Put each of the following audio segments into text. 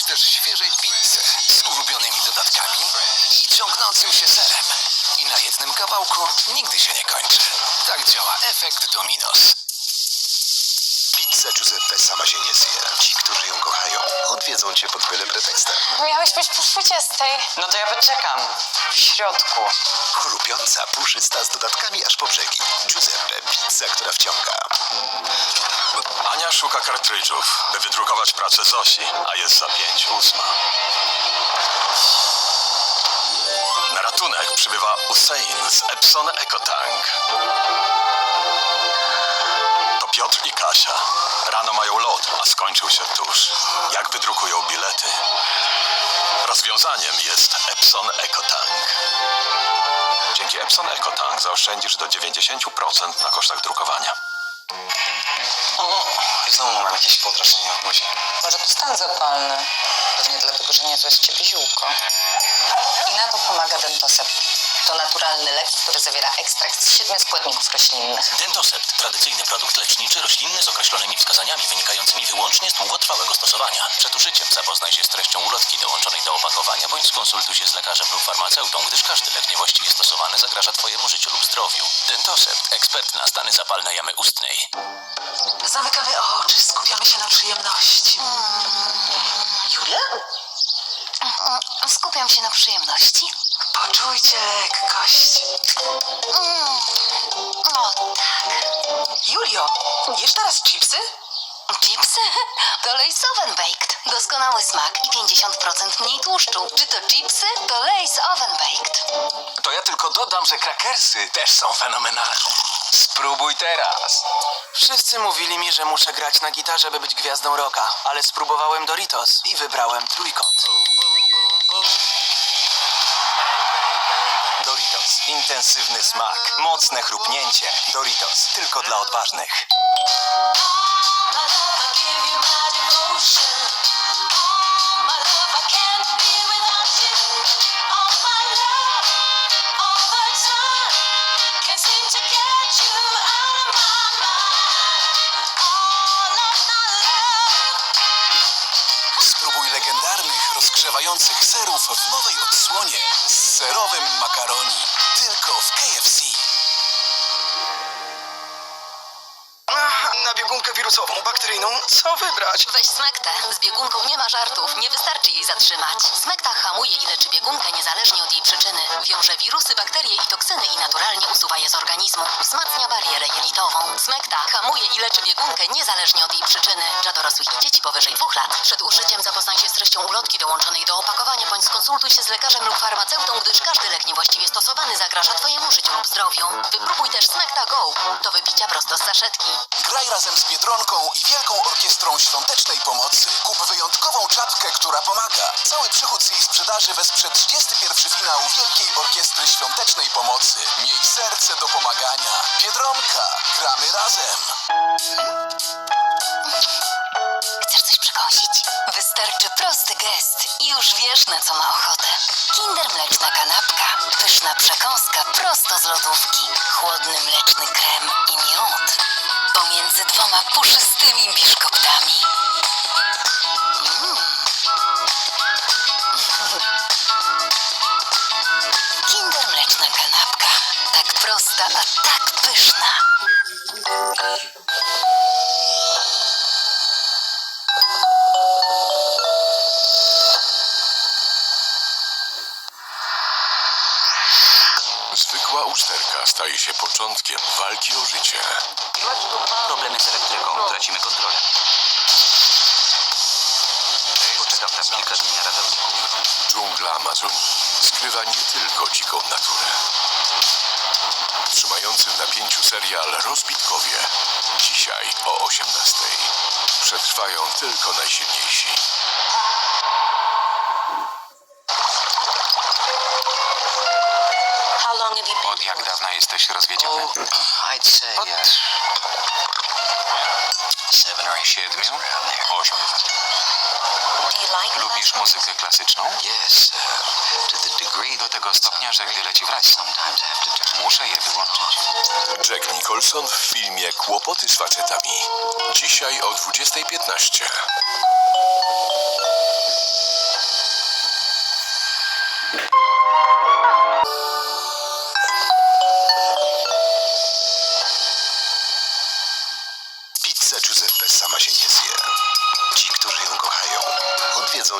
też świeżej pizzy z ulubionymi dodatkami i ciągnącym się serem. I na jednym kawałku nigdy się nie kończy. Tak działa efekt Dominos. Pizza Giuseppe sama się nie zje. Ci, ją kochają, odwiedzą cię pod byle pretekstem. Miałeś być po 20. No to ja poczekam. W środku. Chrupiąca, puszysta z dodatkami aż po brzegi. Giuseppe, pizza, która wciąga. Ania szuka kartridżów, by wydrukować pracę Zosi, a jest za pięć ósma. Na ratunek przybywa Usain z Epson EcoTank. To Piotr i Kasia. Rano mają lot, a skończył się tuż. Jak wydrukują bilety? Rozwiązaniem jest Epson EcoTank. Dzięki Epson EcoTank zaoszczędzisz do 90% na kosztach drukowania. O, znowu mam jakieś podrażnienie w buzi. Może to stan zapalny. Pewnie dlatego, że nie jest ciebie ziółko. I na to pomaga Dentosept. To naturalny lek, który zawiera ekstrakt z siedmiu składników roślinnych. Dentosept, tradycyjny produkt leczniczy roślinny z określonymi wskazaniami wynikającymi wyłącznie z długotrwałego stosowania. Przed użyciem zapoznaj się z treścią ulotki dołączonej do opakowania bądź skonsultuj się z lekarzem lub farmaceutą, gdyż każdy lek niewłaściwie stosowany zagraża Twojemu życiu lub zdrowiu. Dentosept, ekspert na stany zapalne jamy ustnej. Zamykamy oczy, skupiamy się na przyjemności. Julia? Skupiam się na przyjemności. Poczujcie lekkość. O tak. Julio, jesz teraz chipsy? Chipsy? To Lay's Oven Baked. Doskonały smak i 50% mniej tłuszczu. Czy to chipsy? To Lay's Oven Baked. To ja tylko dodam, że krakersy też są fenomenalne. Spróbuj teraz. Wszyscy mówili mi, że muszę grać na gitarze, by być gwiazdą rocka, ale spróbowałem Doritos i wybrałem trójkąt. Intensywny smak. Mocne chrupnięcie. Doritos. Tylko dla odważnych. Spróbuj legendarnych, rozgrzewających serów w nowej odsłonie z serowym makaroni. Tylko w KFC. Wirusową, bakteryjną, co wybrać? Weź Smekta. Z biegunką nie ma żartów. Nie wystarczy jej zatrzymać. Smekta hamuje i leczy biegunkę niezależnie od jej przyczyny. Wiąże wirusy, bakterie i toksyny i naturalnie usuwa je z organizmu. Wzmacnia barierę jelitową. Smekta hamuje i leczy biegunkę niezależnie od jej przyczyny. Dla dorosłych i dzieci powyżej dwóch lat. Przed użyciem zapoznaj się z treścią ulotki dołączonej do opakowania bądź skonsultuj się z lekarzem lub farmaceutą, gdyż każdy lek niewłaściwie stosowany zagraża Twojemu życiu lub zdrowiu. Wypróbuj też Smekta Go. To wypicia prosto z saszetki. Graj razem z Biedronką i Wielką Orkiestrą Świątecznej Pomocy. Kup wyjątkową czapkę, która pomaga. Cały przychód z jej sprzedaży wesprze 31 finał Wielkiej Orkiestry Świątecznej Pomocy. Miej serce do pomagania. Biedronka. Gramy razem. Chcesz coś przekąsić? Wystarczy prosty gest i już wiesz na co ma ochotę. Kinder Mleczna Kanapka. Pyszna przekąska prosto z lodówki. Chłodny mleczny krem i miód. Pomiędzy dwoma puszystymi biszkoptami. Mm. Kinder Mleczna Kanapka. Tak prosta, a tak pyszna. Zwykła uszterka staje się początkiem walki o życie. Problemy z elektryką, tracimy kontrolę. Poczekam tam kilka dni na ratowników. Dżungla Amazonii skrywa nie tylko dziką naturę. Trzymający w napięciu serial Rozbitkowie. Dzisiaj o 18. Przetrwają tylko najsilniejsi. Jak dawna jesteś rozwiedziony? I'd say Od uh, seven or eight. siedmiu? Ośmiu. Lubisz muzykę klasyczną? Yes, uh, to the degree Do tego stopnia, że gdy leci w radiu, muszę je wyłączyć. Jack Nicholson w filmie Kłopoty z facetami. Dzisiaj o 20.15.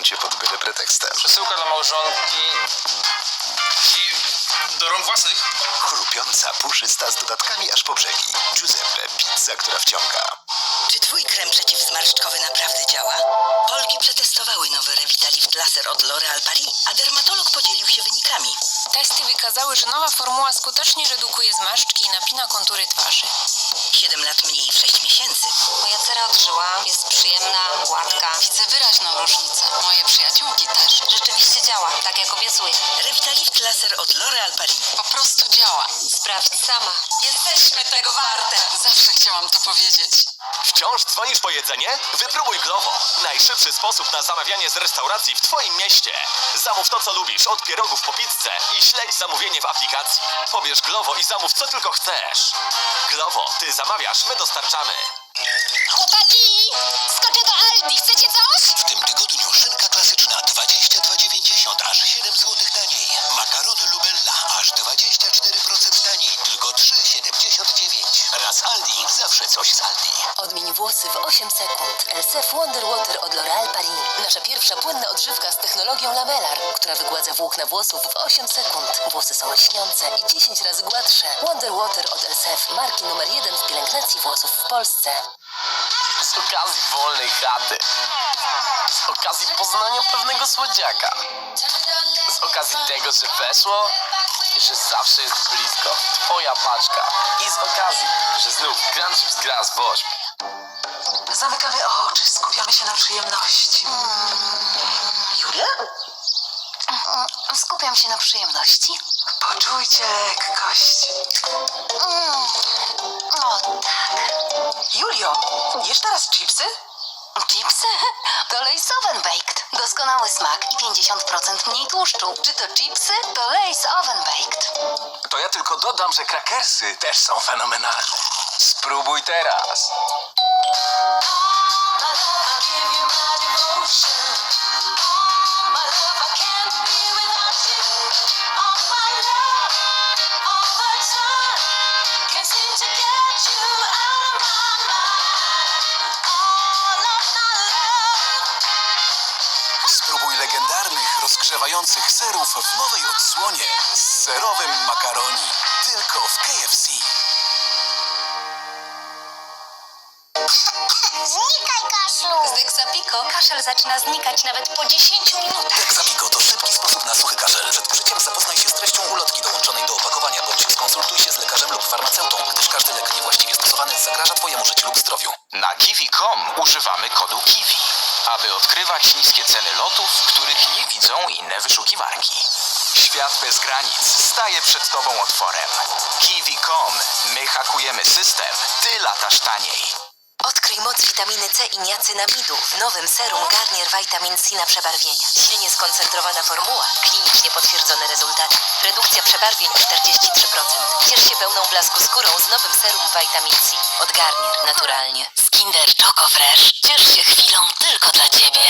Cię pod byle pretekstem. Przesyłka dla małżonki i do rąk własnych. Chrupiąca, puszysta z dodatkami aż po brzegi. Giuseppe, pizza, która wciąga. Czy twój krem przeciwzmarszczkowy naprawdę działa? Polki przetestowały nowy Revitalift Laser od L'Oréal Paris, a dermatolog podzielił się wynikami. Testy wykazały, że nowa formuła skutecznie redukuje zmarszczki i napina kontury twarzy. 7 lat mniej w 6 miesięcy. Moja cera odżyła, jest przyjemna, gładka. Widzę wyraźną różnicę. Moje przyjaciółki też. Rzeczywiście działa, tak jak obiecuję. Revitalift Laser od L'Oréal Paris. Po prostu działa. Sprawdź sama. Jesteśmy tego warte. Zawsze chciałam to powiedzieć. Wciąż dzwonisz po jedzenie? Wypróbuj Glovo. Najszybszy sposób na zamawianie z restauracji w Twoim mieście. Zamów to, co lubisz, od pierogów po pizzę i śledź zamówienie w aplikacji. Pobierz Glovo i zamów co tylko chcesz. Glovo, ty zamawiasz, my dostarczamy. Chłopaki! Skoczę do Aldi, chcecie coś? W tym tygodniu szynka klasyczna 22,90, aż 7 zł taniej. Makarony zawsze coś z Aldi. Odmień włosy w 8 sekund. LCF Wonder Water od L'Oréal Paris. Nasza pierwsza płynna odżywka z technologią Lamellar, która wygładza włókna włosów w 8 sekund. Włosy są lśniące i 10 razy gładsze. Wonder Water od LCF, marki numer 1 w pielęgnacji włosów w Polsce. Z okazji wolnej chaty. Z okazji poznania pewnego słodziaka. Z okazji tego, że weszło, że zawsze jest blisko. Twoja paczka. I z okazji, że znów Grand Chips gra z woźb. Zamykamy oczy, skupiamy się na przyjemności. Julia? Skupiam się na przyjemności. Poczuйcie lekkość. O tak. Julio, jesz teraz chipsy? Chipsy? To Lay's Oven Baked. Doskonały smak i 50% mniej tłuszczu. Czy to chipsy? To Lay's Oven Baked. To ja tylko dodam, że krakersy też są fenomenalne. Spróbuj teraz. Rozgrzewających serów w nowej odsłonie z serowym makaroni. Tylko w KFC. Znikaj, kaszlu! Z Dexapico kaszel zaczyna znikać nawet po 10 minutach. Dexapico to szybki sposób na suchy kaszel. Przed użyciem zapoznaj się z treścią ulotki dołączonej do opakowania, bądź skonsultuj się z lekarzem lub farmaceutą, gdyż każdy lek niewłaściwie stosowany zagraża Twojemu życiu lub zdrowiu. Na kiwi.com używamy kodu KIWI, aby odkrywać niskie ceny lotów, których nie widzą inne wyszukiwarki. Świat bez granic staje przed Tobą otworem. Kiwi.com. My hakujemy system, Ty latasz taniej. Odkryj moc witaminy C i niacinamidu w nowym serum Garnier Vitamin C na przebarwienia. Silnie skoncentrowana formuła, klinicznie potwierdzone rezultaty. Redukcja przebarwień o 43%. Ciesz się pełną blasku skórą z nowym serum Vitamin C. Od Garnier, naturalnie. Z Kinder Choco Fresh. Ciesz się chwilą tylko dla Ciebie.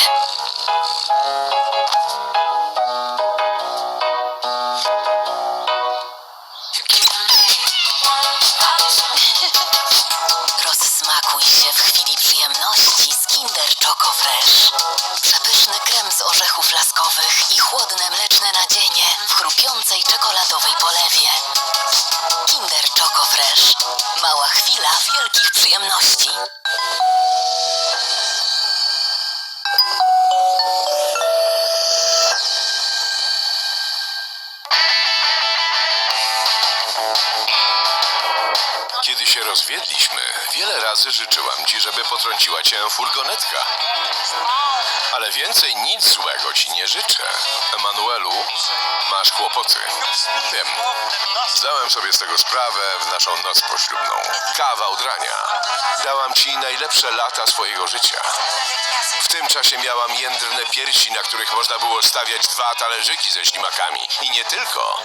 Orzechów laskowych i chłodne mleczne nadzienie w chrupiącej czekoladowej polewie. Kinder Choco Fresh. Mała chwila wielkich przyjemności. Kiedy się rozwiedliśmy, wiele razy życzyłam ci, żeby potrąciła cię furgonetka. Ale więcej nic złego ci nie życzę. Emanuelu, masz kłopoty. Wiem. Zdałem sobie z tego sprawę w naszą noc poślubną. Kawał drania. Dałam ci najlepsze lata swojego życia. W tym czasie miałam jędrne piersi, na których można było stawiać dwa talerzyki ze ślimakami. I nie tylko.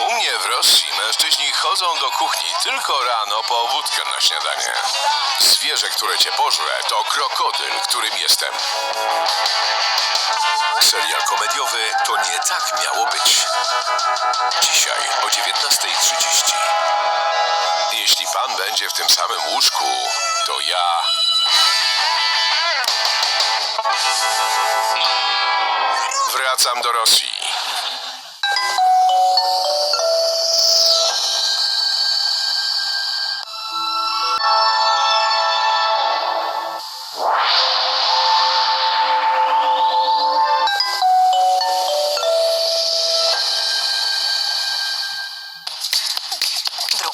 U mnie w Rosji mężczyźni chodzą do kuchni tylko rano po wódkę na śniadanie. Zwierzę, które cię pożre, to krokodyl, którym jestem. Serial komediowy To nie tak miało być. Dzisiaj o 19.30. Jeśli pan będzie w tym samym łóżku, to ja Wracam do Rosji.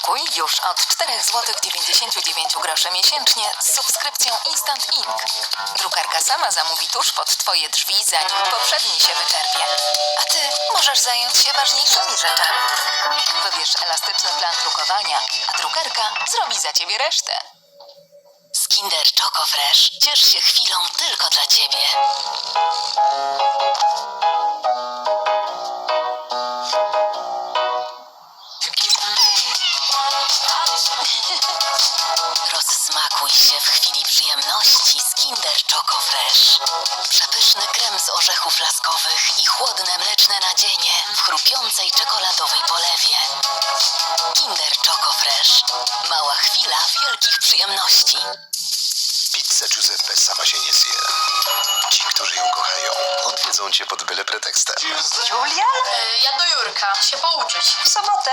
Drukuj już od 4 zł 99 groszy miesięcznie z subskrypcją Instant Ink. Drukarka sama zamówi tusz pod Twoje drzwi, zanim poprzedni się wyczerpie. A Ty możesz zająć się ważniejszymi rzeczami. Wybierz elastyczny plan drukowania, a drukarka zrobi za Ciebie resztę. Z Kinder Choco Fresh ciesz się chwilą tylko dla Ciebie. Przepyszny krem z orzechów laskowych i chłodne mleczne nadzienie w chrupiącej czekoladowej odwiedzą cię pod byle pretekstem. Julia? ja do Jurka, się pouczyć. W sobotę?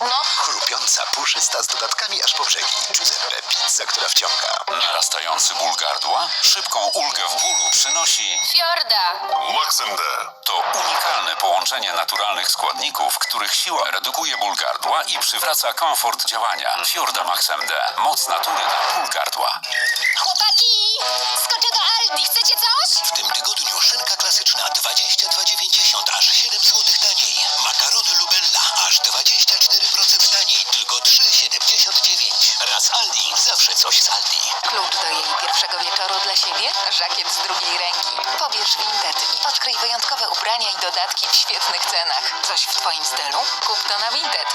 no. Chrupiąca, puszysta z dodatkami aż po brzegi. Giuseppe, pizza, która wciąga. Narastający ból gardła? Szybką ulgę w bólu przynosi Fiorda. Maxem D. to unikalne połączenie naturalnych składników, których siła redukuje ból gardła i przywraca komfort działania. Fiorda Max MD. Moc natury na ból gardła. Chłopaki! Skoczę do Aldi, chcecie coś? Klasyczna 22,90 aż 7 zł taniej. Makarony Lubella aż 24% taniej, tylko 3,79. Raz Aldi, zawsze coś z Aldi. Klucz do jej pierwszego wieczoru dla siebie? Żakiet z drugiej ręki. Pobierz Vinted i odkryj wyjątkowe ubrania i dodatki w świetnych cenach. Coś w Twoim stylu? Kup to na Vinted.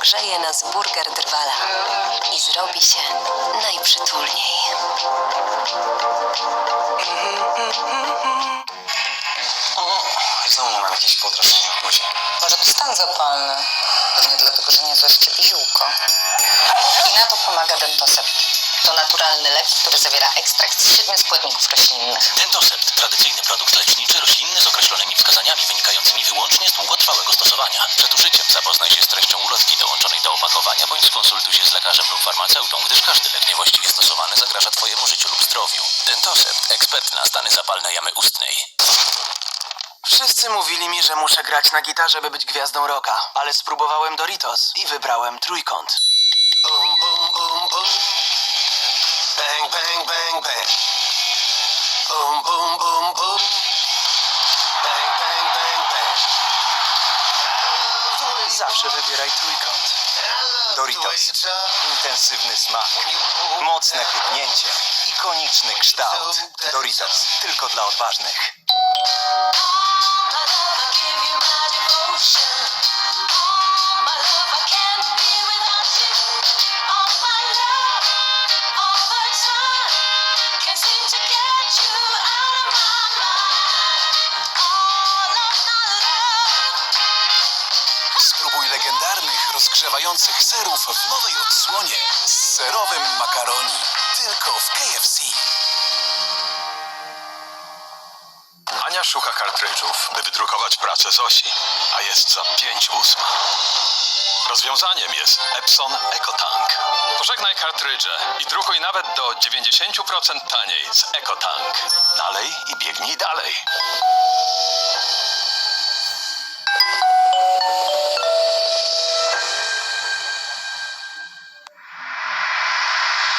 Ogrzeje nas burger drwala i zrobi się najprzytulniej. Znowu mam jakieś podrażnienie w buzi. Może to stan zapalny. Pewnie dlatego, że nie złe ciebie ziółko. I na to pomaga Dentosept. To naturalny lek, który zawiera ekstrakt z siedmiu składników roślinnych. Dentosept. Tradycyjny produkt leczniczy roślinny z określonymi wskazaniami wynikającymi wyłącznie z długotrwałego stosowania. Przed użyciem zapoznaj się z treścią ulotki dołączonej do opakowania bądź skonsultuj się z lekarzem lub farmaceutą, gdyż każdy lek niewłaściwie stosowany zagraża Twojemu życiu lub zdrowiu. Dentosept. Ekspert na stany zapalne jamy ustnej. Wszyscy mówili mi, że muszę grać na gitarze, by być gwiazdą rocka, ale spróbowałem Doritos i wybrałem trójkąt. Bum, bum, bum, bum. Bang, bang, bang, bang. Bum, bum, bum, bum. Bang, bang, bang, bang. Zawsze wybieraj trójkąt. Doritos. Intensywny smak, mocne chybnięcie, ikoniczny kształt. Doritos. Tylko dla odważnych. Serów w nowej odsłonie z serowym makaroni. Tylko w KFC. Ania szuka kartridżów, by wydrukować pracę Zosi, a jest za pięć ósma. Rozwiązaniem jest Epson EcoTank. Pożegnaj kartridże i drukuj nawet do 90% taniej z EcoTank. Dalej i biegnij dalej.